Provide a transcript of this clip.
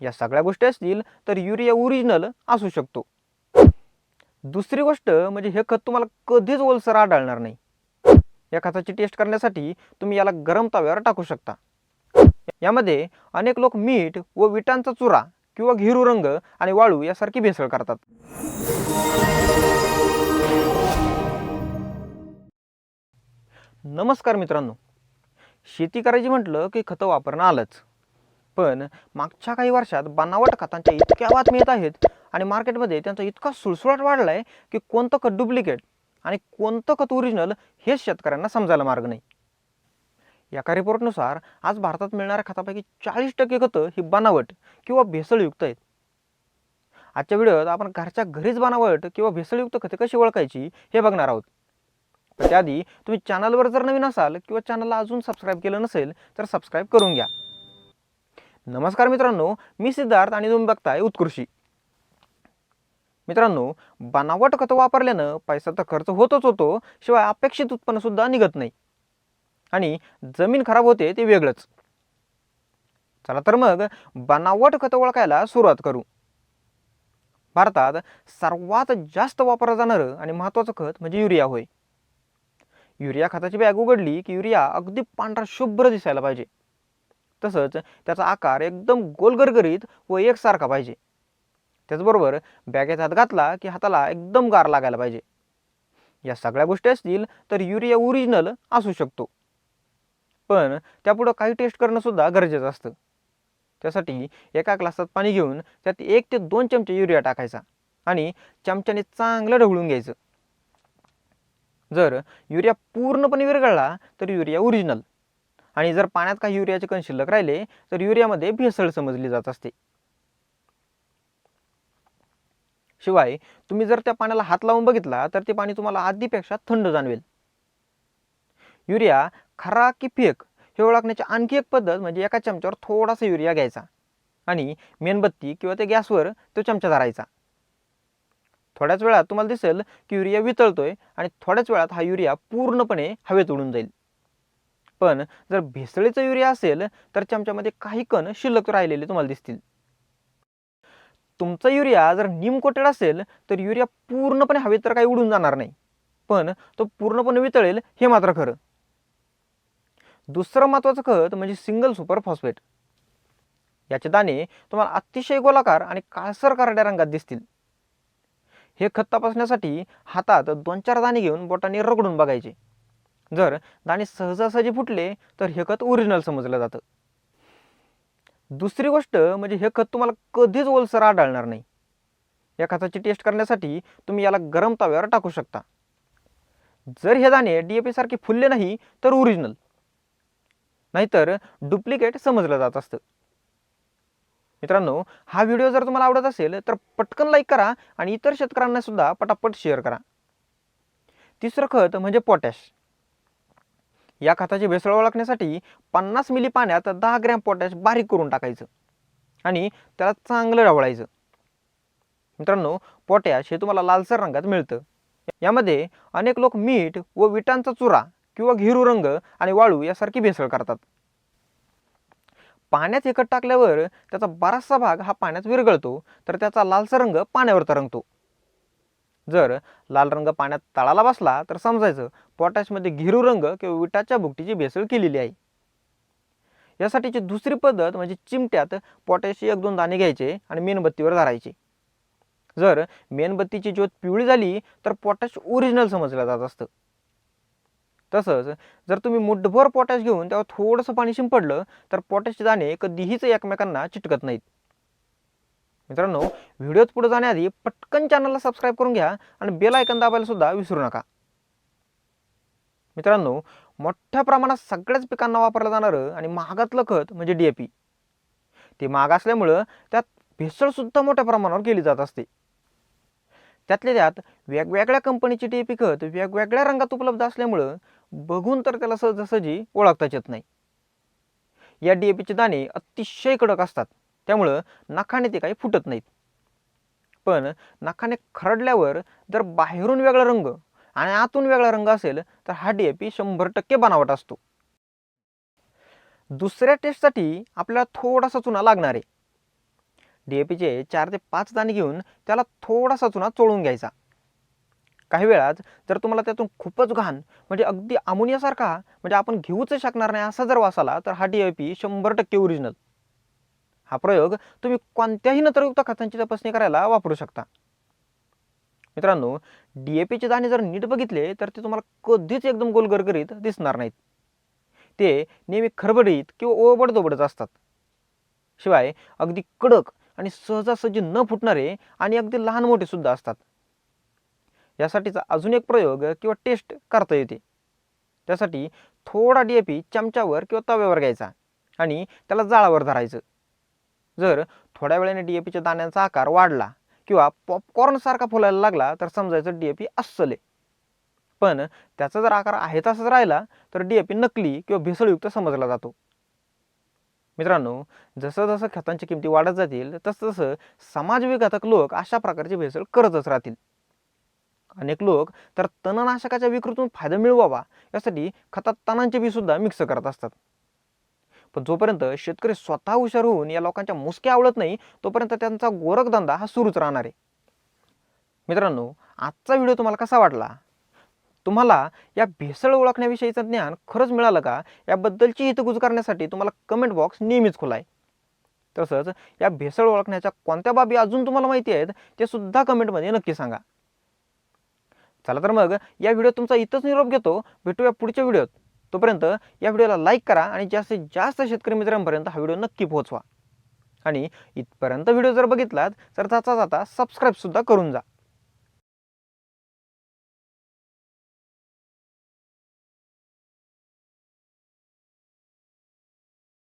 या सगळ्या गोष्टी असतील तर युरिया ओरिजिनल असू शकतो. दुसरी गोष्ट म्हणजे हे खत तुम्हाला कधीच ओलसर आढळणार नाही. या खताची टेस्ट करण्यासाठी तुम्ही याला गरम तव्यावर टाकू शकता. यामध्ये अनेक लोक मीठ व विटांचा चुरा किंवा घेरू रंग आणि वाळू यासारखी भेसळ करतात. नमस्कार मित्रांनो. शेती करायची म्हटलं की खतं वापरणं आलंच. पण मागच्या काही वर्षात बनावट खतांच्या इतक्या बातम्या येत आहेत आणि मार्केटमध्ये त्यांचा इतका सुळसुळाट वाढला आहे की कोणतं खत डुप्लिकेट आणि कोणतं खत ओरिजिनल हेच शेतकऱ्यांना समजायला मार्ग नाही. एका रिपोर्टनुसार आज भारतात मिळणाऱ्या खतापैकी चाळीस टक्के खतं ही बनावट किंवा भेसळयुक्त आहेत. आजच्या व्हिडिओत आपण घरच्या घरीच बनावट किंवा भेसळयुक्त खते कशी ओळखायची हे बघणार आहोत. पण त्याआधी तुम्ही चॅनलवर जर नवीन असाल किंवा चॅनलला अजून सबस्क्राईब केलं नसेल तर सबस्क्राईब करून घ्या. नमस्कार मित्रांनो मी सिद्धार्थ आणि तुम्ही बघताय उत्कृषी मित्रांनो बनावट खतं वापरल्यानं पैसा तर खर्च होतच होतो शिवाय अपेक्षित उत्पन्नसुद्धा निघत नाही. आणि जमीन खराब होते ते वेगळंच. चला तर मग बनावट खतं ओळखायला सुरुवात करू. भारतात सर्वात जास्त वापरलं जाणारं आणि महत्त्वाचं खत म्हणजे युरिया होय. युरिया खताची बॅग उघडली की युरिया अगदी पांढरा शुभ्र दिसायला पाहिजे. तसंच त्याचा आकार एकदम गोलगरगरीत व एकसारखा पाहिजे. त्याचबरोबर बॅगेत हात घातला की हाताला एकदम गार लागायला पाहिजे. या सगळ्या गोष्टी असतील तर युरिया ओरिजिनल असू शकतो. पण त्यापुढं काही टेस्ट करणं सुद्धा गरजेचं असतं. त्यासाठी एका ग्लासात पाणी घेऊन त्यात एक ते दोन चमचे युरिया टाकायचा आणि चमच्याने चांगलं ढवळून घ्यायचं. जर युरिया पूर्णपणे विरघळला तर युरिया ओरिजिनल. आणि जर पाण्यात काही युरियाचे कण शिल्लक राहिले तर युरियामध्ये भेसळ समजली जात असते. शिवाय तुम्ही जर त्या पाण्याला हात लावून बघितला तर ते पाणी तुम्हाला आधीपेक्षा थंड जाणवेल. युरिया खरा की फेक हे ओळखण्याची आणखी एक पद्धत म्हणजे एका चमच्यावर थोडासा युरिया घ्यायचा आणि मेणबत्ती किंवा ते गॅसवर तो चमचा धरायचा. थोड्याच वेळात तुम्हाला दिसेल की युरिया वितळतोय आणि थोड्याच वेळात हा युरिया पूर्णपणे हवेत उडून जाईल. पण जर भेसळीचा युरिया असेल तर चमच्यामध्ये काही कण शिल्लक राहिलेले तुम्हाला दिसतील. तुमचा युरिया जर निम कोटेड असेल तर युरिया पूर्णपणे हवेत तर काही उडून जाणार नाही. पण तो पूर्णपणे वितळेल हे मात्र खरं. दुसरं महत्त्वाचं खत म्हणजे सिंगल सुपर फॉस्फेट. याचे दाणे तुम्हाला अतिशय गोलाकार आणि काळसर करड्या रंगात दिसतील. हे खत तपासण्यासाठी हातात दोन चार दाणे घेऊन बोटाने रगडून बघायचे. जर दाणे सहजासहजी फुटले तर हे खत ओरिजिनल समजलं जातं. दुसरी गोष्ट म्हणजे हे खत तुम्हाला कधीच ओलसर आढळणार नाही. या खताची टेस्ट करण्यासाठी तुम्ही याला गरम तव्यावर टाकू शकता. जर हे दाणे डी ए पी सारखे फुलले नाही तर ओरिजिनल नाहीतर डुप्लिकेट समजलं जात असतं. मित्रांनो हा व्हिडिओ जर तुम्हाला आवडत असेल तर पटकन लाईक करा आणि इतर शेतकऱ्यांना सुद्धा पटापट शेअर करा. तिसरं खत म्हणजे पोटॅश या खताची भेसळ ओळखण्यासाठी पन्नास मिली पाण्यात दहा ग्रॅम पोटॅश बारीक करून टाकायचं आणि त्याला चांगलं ढवळायचं मित्रांनो पोटॅश हे तुम्हाला लालसर रंगात मिळतं. यामध्ये अनेक लोक मीठ व विटांचा चुरा किंवा घेरू रंग आणि वाळू यासारखी भेसळ करतात. पाण्यात एकट टाकल्यावर त्याचा बराचसा भाग हा पाण्यात विरघळतो तर त्याचा लालसर रंग पाण्यावर तरंगतो. जर लाल रंग पाण्यात तळाला बसला तर समजायचं पोटॅशमध्ये घेरू रंग किंवा विटाच्या भुकटीची भेसळ केलेली आहे. यासाठीची दुसरी पद्धत म्हणजे चिमट्यात पोटॅशचे एक दोन दाणे घ्यायचे आणि मेणबत्तीवर धरायचे. जर मेणबत्तीची ज्योत पिवळी झाली तर पोटॅश ओरिजिनल समजलं जात असतं. तसंच जर तुम्ही मुठभर पोटॅश घेऊन त्यावर थोडंसं पाणी शिंपडलं तर पोटॅशचे दाणे कधीहीच एकमेकांना चिटकत नाहीत. मित्रांनो व्हिडिओत पुढे जाण्याआधी पटकन चॅनलला सबस्क्राईब करून घ्या आणि बेल आयकन दाबायला सुद्धा विसरू नका. मित्रांनो मोठ्या प्रमाणात सगळ्याच पिकांना वापरलं जाणारं आणि महागातलं खत म्हणजे डी ए पी ते महाग असल्यामुळं त्यात भेसळसुद्धा मोठ्या प्रमाणावर केली जात असते. त्यातल्या त्यात वेगवेगळ्या कंपनीची डी ए पी खत वेगवेगळ्या रंगात उपलब्ध असल्यामुळं बघून तर त्याला सहजासहजी ओळखताच येत नाही. या डी ए पीचे दाणे अतिशय कडक असतात. त्यामुळं नखाने ते काही फुटत नाहीत. पण नखाने खरडल्यावर जर बाहेरून वेगळा रंग आणि आतून वेगळा रंग असेल तर हा डी ए पी शंभर टक्के बनावट असतो. दुसऱ्या टेस्टसाठी आपल्याला थोडासा चुना लागणार आहे. डी ए पीचे चार ते पाच दाणे घेऊन त्याला थोडासा चुना चोळून घ्यायचा. काही वेळात जर तुम्हाला त्यातून खूपच घाण म्हणजे अगदी अमोनियासारखा म्हणजे आपण घेऊच शकणार नाही असा जर वास आला तर हा डी ए पी शंभर टक्के ओरिजिनल हा प्रयोग तुम्ही कोणत्याही नत्रयुक्त खतांची तपासणी करायला वापरू शकता. मित्रांनो डी ए पीचे दाणे जर नीट बघितले तर ते तुम्हाला कधीच एकदम गोलगरगरीत दिसणार नाहीत. ते नेहमी खरबडीत किंवा ओबडदोबडच असतात. शिवाय अगदी कडक आणि सहजासहजी न फुटणारे आणि अगदी लहान मोठे सुद्धा असतात. यासाठीचा अजून एक प्रयोग किंवा टेस्ट करता येते. त्यासाठी थोडा डी ए पी चमच्यावर किंवा तव्यावर घ्यायचा आणि त्याला जाळावर धरायचं. जर थोड्या वेळाने डी ए पीच्या दाण्यांचा आकार वाढला किंवा पॉपकॉर्नसारखा फुलायला लागला तर समजायचं डी ए पी अस्सल आहे. पण त्याचा जर आकार आहे तसाच राहिला तर डी ए पी नकली किंवा भेसळयुक्त समजला जातो. मित्रांनो जसं जसं खतांची किमती वाढत जातील तसं तसं समाजविघातक लोक अशा प्रकारची भेसळ करतच राहतील. अनेक लोक तर तणनाशकाच्या विक्रीतून फायदा मिळवावा यासाठी खतात तणांचे बी सुद्धा मिक्स करत असतात. पण जोपर्यंत शेतकरी स्वतः हुशार होऊन या लोकांच्या मुसक्या आवडत नाही तोपर्यंत त्यांचा गोरखधंदा हा सुरूच राहणार आहे. मित्रांनो आजचा व्हिडिओ तुम्हाला कसा वाटला? तुम्हाला या भेसळ ओळखण्याविषयीचं ज्ञान खरंच मिळालं का? याबद्दलची हितगुज करण्यासाठी तुम्हाला कमेंट बॉक्स नेहमीच खुला आहे तसंच या भेसळ ओळखण्याच्या कोणत्या बाबी अजून तुम्हाला माहिती आहेत ते सुद्धा कमेंटमध्ये नक्की सांगा. चला तर मग या व्हिडिओ तुमचा इथंच निरोप घेतो. भेटूया पुढच्या व्हिडिओत. तोपर्यंत या व्हिडिओला लाईक करा आणि जास्तीत जास्त शेतकरी मित्रांपर्यंत हा व्हिडिओ नक्की पोहोचवा. आणि इथपर्यंत व्हिडिओ जर बघितलात तर जाता जाता सबस्क्राईबसुद्धा करून जा.